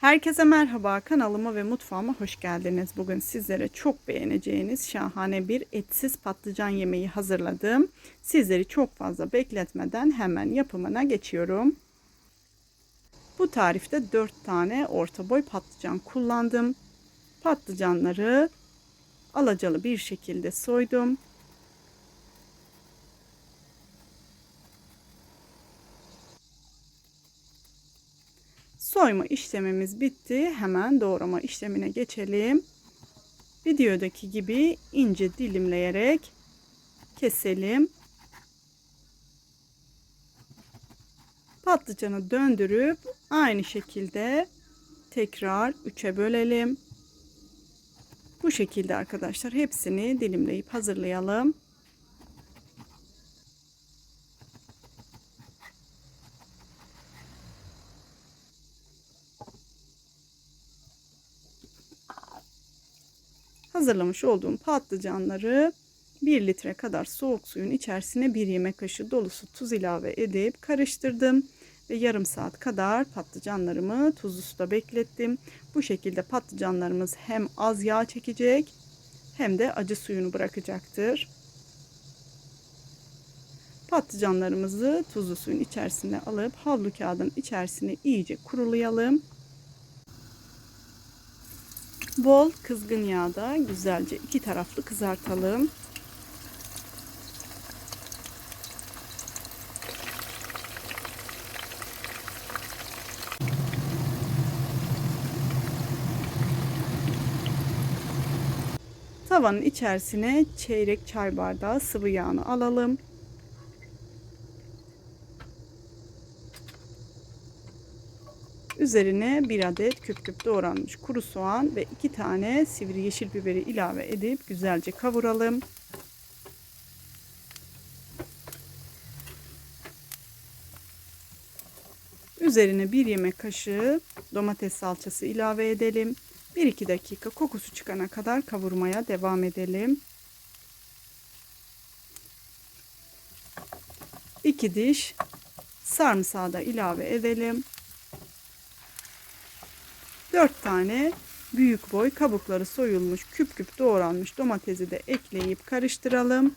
Herkese merhaba kanalıma ve mutfağıma hoş geldiniz. Bugün sizlere çok beğeneceğiniz şahane bir etsiz patlıcan yemeği hazırladım. Sizleri çok fazla bekletmeden hemen yapımına geçiyorum. Bu tarifte 4 tane orta boy patlıcan kullandım. Patlıcanları alacalı bir şekilde soydum. Soyma işlemimiz bitti. Hemen doğrama işlemine geçelim. Videodaki gibi ince dilimleyerek keselim. Patlıcanı döndürüp aynı şekilde tekrar üçe bölelim. Bu şekilde arkadaşlar hepsini dilimleyip hazırlayalım. Hazırlamış olduğum patlıcanları 1 litre kadar soğuk suyun içerisine 1 yemek kaşığı dolusu tuz ilave edip karıştırdım ve yarım saat kadar patlıcanlarımı tuzlu suda beklettim. Bu şekilde patlıcanlarımız hem az yağ çekecek hem de acı suyunu bırakacaktır. Patlıcanlarımızı tuzlu suyun içerisine alıp havlu kağıdın içerisine iyice kurulayalım. Bol kızgın yağda güzelce iki taraflı kızartalım. Tavanın içerisine çeyrek çay bardağı sıvı yağını alalım. Üzerine bir adet küp küp doğranmış kuru soğan ve iki tane sivri yeşil biberi ilave edip güzelce kavuralım. Üzerine bir yemek kaşığı domates salçası ilave edelim. 1-2 dakika kokusu çıkana kadar kavurmaya devam edelim. 2 diş sarımsağı da ilave edelim. 4 tane büyük boy kabukları soyulmuş küp küp doğranmış domatesi de ekleyip karıştıralım.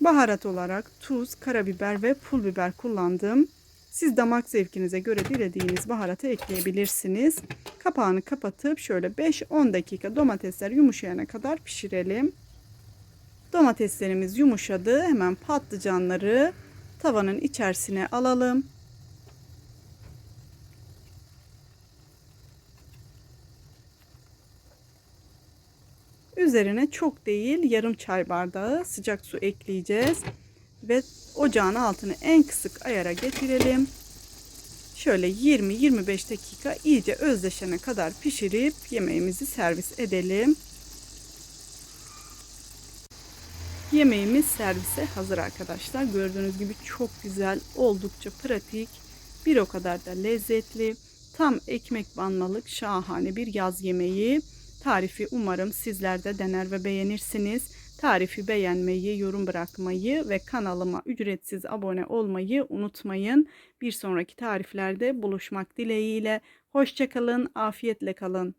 Baharat olarak tuz, karabiber ve pul biber kullandım. Siz damak zevkinize göre dilediğiniz baharatı ekleyebilirsiniz. Kapağını kapatıp şöyle 5-10 dakika domatesler yumuşayana kadar pişirelim. Domateslerimiz yumuşadı. Hemen patlıcanları tavanın içerisine alalım. Üzerine çok değil yarım çay bardağı sıcak su ekleyeceğiz. Ve ocağın altını en kısık ayara getirelim. Şöyle 20-25 dakika iyice özleşene kadar pişirip yemeğimizi servis edelim. Yemeğimiz servise hazır arkadaşlar. Gördüğünüz gibi çok güzel, oldukça pratik, bir o kadar da lezzetli, tam ekmek banmalık şahane bir yaz yemeği. Tarifi umarım sizler de dener ve beğenirsiniz. Tarifi beğenmeyi, yorum bırakmayı ve kanalıma ücretsiz abone olmayı unutmayın. Bir sonraki tariflerde buluşmak dileğiyle. Hoşçakalın, afiyetle kalın.